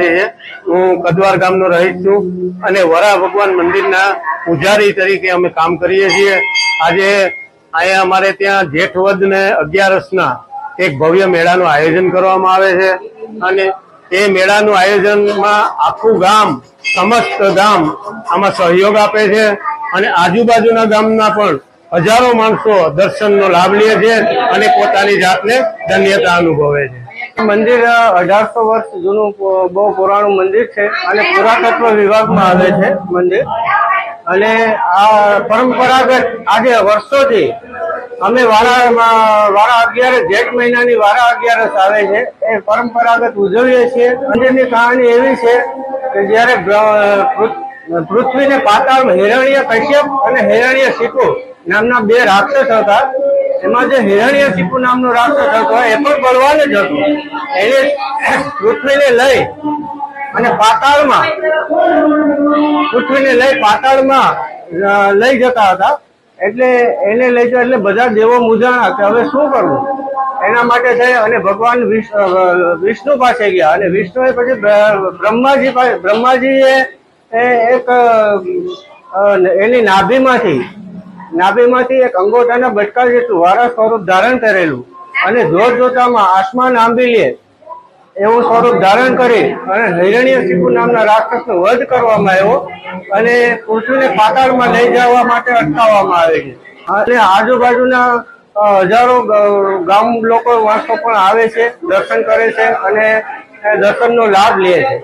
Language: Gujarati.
છે. હું કદવાર ગામનો રહીશ છું અને વરા ભગવાન મંદિરના પૂજારી તરીકે અમે કામ કરીએ છીએ. આજે અહીંયા અમારે ત્યાં જેઠવદ ને અગિયારસના એક ભવ્ય મેળાનું આયોજન કરવામાં આવે છે અને એ મેળાનું આયોજનમાં આખું ગામ, સમસ્ત ગામ આમાં સહયોગ આપે છે અને આજુબાજુના ગામના પણ હજારો માણસો દર્શનનો લાભ લે છે અને પોતાની જાતને ધન્યતા અનુભવે છે. મંદિર અઢારસો વર્ષ જૂનું બહુ પુરાણું મંદિર છે અને પુરાતત્વ વિભાગમાં આવે છે મંદિર. અને આ પરંપરાગત આજે વર્ષોથી અમે વારા વારા અગિયારસ જેઠ મહિનાની વારા અગિયારસ આવે છે. એ પરંપરાગત ઉજવીએ છીએ. મંદિરની કહાની એવી છે કે જ્યારે પૃથ્વીને પાતાળમાં હેરણીય કશ્યપ અને હેરણીય શિપુ નામના બે રાક્ષસ હતા. એમાં જે હિરણ્ય શિપુ નામનો રાક્ષસ હતો, એ પણ બળવાન જ હતો. એને પૃથ્વીને લઈ અને પાતાળમાં, પૃથ્વીને લઈ પાતાળમાં લઈ જતા હતા. એટલે એને લઈ જાય એટલે બધા દેવો મૂંઝાણા કે હવે શું કરવું? એના માટે થઈ અને ભગવાન વિષ્ણુ પાસે ગયા. અને વિષ્ણુએ પછી બ્રહ્માજી પાસે, બ્રહ્માજીએ એક એની નાભીમાંથી નાભીમાંથી એક અંગોઠાના બટકા જેટલું વારા સ્વરૂપ ધારણ કરેલું અને જોત જોતામાં આસમાન આંબી લે એવું સ્વરૂપ ધારણ કરી અને હિરણ્ય શિપુ નામના રાક્ષસનો વધ કરવામાં આવ્યો અને પૃથ્વીને પાતાળમાં લઈ જવા માટે અટકાવવામાં આવે છે. અને આજુબાજુના હજારો ગામ લોકો વાંસો પણ આવે છે, દર્શન કરે છે અને દર્શનનો લાભ લે છે.